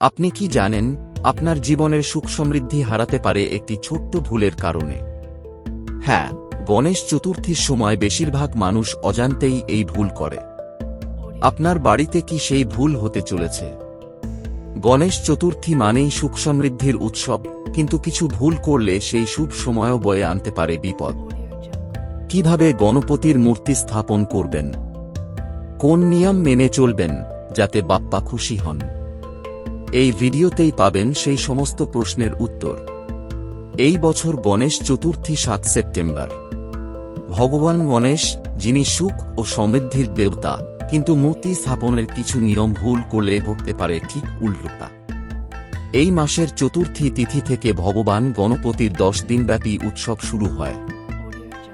আপনি কি জানেন, আপনার জীবনের সুখ সমৃদ্ধি হারাতে পারে একটি ছোট্ট ভুলের কারণে। হ্যাঁ গণেশ চতুর্থীর সময় বেশিরভাগ মানুষ অজান্তেই এই ভুল করে। আপনার বাড়িতে কি সেই ভুল হতে চলেছে? গণেশ চতুর্থী মানেই সুখ সমৃদ্ধির উৎসব, কিন্তু কিছু ভুল করলে সেই শুভ সময়ও বয়ে আনতে পারে বিপদ। কীভাবে গণপতির মূর্তি স্থাপন করবেন? কোন নিয়ম মেনে চলবেন, যাতে বাপ্পা খুশি হন? এই ভিডিওতেই পাবেন সেই সমস্ত প্রশ্নের উত্তর। এই বছর গণেশ চতুর্থী সাত সেপ্টেম্বর। ভগবান গণেশ, যিনি সুখ ও সমৃদ্ধির দেবতা, কিন্তু মূর্তি স্থাপনের কিছু নিয়ম ভুল করলে ঘটতে পারে ঠিক উল্টোটা। এই মাসের চতুর্থী তিথি থেকে ভগবান গণপতির দশ দিনব্যাপী উৎসব শুরু হয়।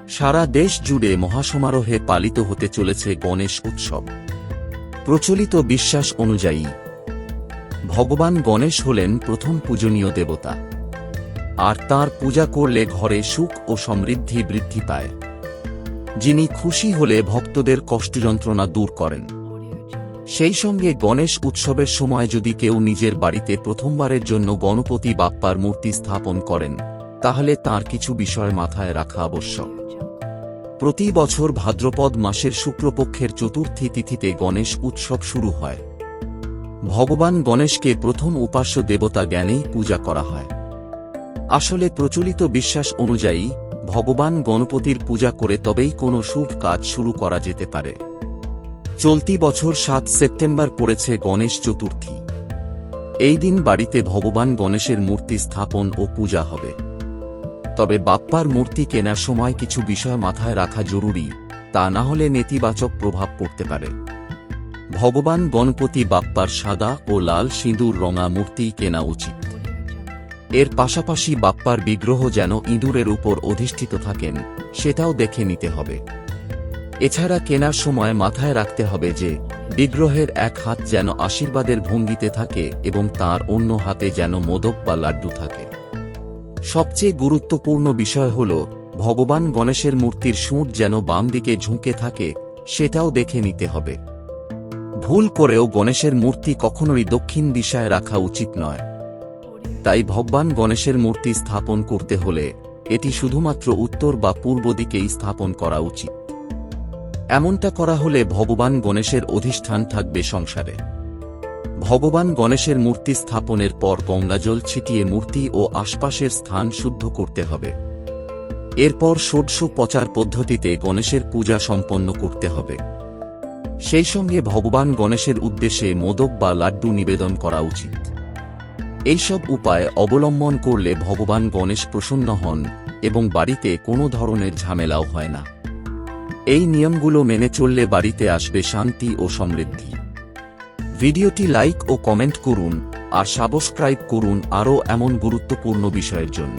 সারা দেশ জুড়ে মহাসমারোহে পালিত হতে চলেছে গণেশ উৎসব। প্রচলিত বিশ্বাস অনুযায়ী ভগবান গণেশ হলেন প্রথম পূজনীয় দেবতা। আর তার পূজা করলে ঘরে সুখ ও সমৃদ্ধি বৃদ্ধি পায়। যিনি খুশি হলে ভক্তদের কষ্ট যন্ত্রণা দূর করেন। সেই সঙ্গে গণেশ উৎসবের সময় যদি কেউ নিজের বাড়িতে প্রথমবারের জন্য গণপতি বাপ্পার মূর্তি স্থাপন করেন, তাহলে তার কিছু বিষয় মাথায় রাখা আবশ্যক। প্রতি বছর ভাদ্রপদ মাসের শুক্লপক্ষের চতুর্থী তিথিতে গণেশ উৎসব শুরু হয়। ভগবান গণেশকে প্রথম উপাস্য দেবতা জ্ঞানেই পূজা করা হয়। আসলে প্রচলিত বিশ্বাস অনুযায়ী, ভগবান গণপতির পূজা করে তবেই কোনো শুভ কাজ শুরু করা যেতে পারে। চলতি বছর সাত সেপ্টেম্বর পড়েছে গণেশ চতুর্থী। এই দিন বাড়িতে ভগবান গণেশের মূর্তি স্থাপন ও পূজা হবে। তবে বাপ্পার মূর্তি কেনার সময় কিছু বিষয় মাথায় রাখা জরুরি, তা না হলে নেতিবাচক প্রভাব পড়তে পারে। ভগবান গণপতি বাপ্পার সাদা ও লাল সিঁদুর রঙা মূর্তি কেনা উচিত। এর পাশাপাশি বাপ্পার বিগ্রহ যেন ইঁদুরের উপর অধিষ্ঠিত থাকেন, সেটাও দেখে নিতে হবে। এছাড়া কেনার সময় মাথায় রাখতে হবে যে, বিগ্রহের এক হাত যেন আশীর্বাদের ভঙ্গিতে থাকে এবং তার অন্য হাতে যেন মোদক বা লাড্ডু থাকে। সবচেয়ে গুরুত্বপূর্ণ বিষয় হল, ভগবান গণেশের মূর্তির সুঁট যেন বাম দিকে ঝুঁকে থাকে, সেটাও দেখে নিতে হবে। ভুল করেও গণেশের মূর্তি কখনোই দক্ষিণ দিশায় রাখা উচিত নয়। তাই ভগবান গণেশের মূর্তি স্থাপন করতে হলে এটি শুধুমাত্র উত্তর বা পূর্ব দিকেই স্থাপন করা উচিত। এমনটা করা হলে ভগবান গণেশের অধিষ্ঠান থাকবে সংসারে। ভগবান গণেশের মূর্তি স্থাপনের পর গঙ্গাজল ছিটিয়ে মূর্তি ও আশপাশের স্থান শুদ্ধ করতে হবে। এরপর ষোড়শ পচার পদ্ধতিতে গণেশের পূজা সম্পন্ন করতে হবে। সেই সঙ্গে ভগবান গণেশের উদ্দেশ্যে মোদক বা লাড্ডু নিবেদন করা উচিত। এইসব উপায় অবলম্বন করলে ভগবান গণেশ প্রসন্ন হন এবং বাড়িতে কোনো ধরনের ঝামেলাও হয় না। এই নিয়মগুলো মেনে চললে বাড়িতে আসবে শান্তি ও সমৃদ্ধি। ভিডিওটি লাইক ও কমেন্ট করুন আর সাবস্ক্রাইব করুন আরও এমন গুরুত্বপূর্ণ বিষয়ের জন্য।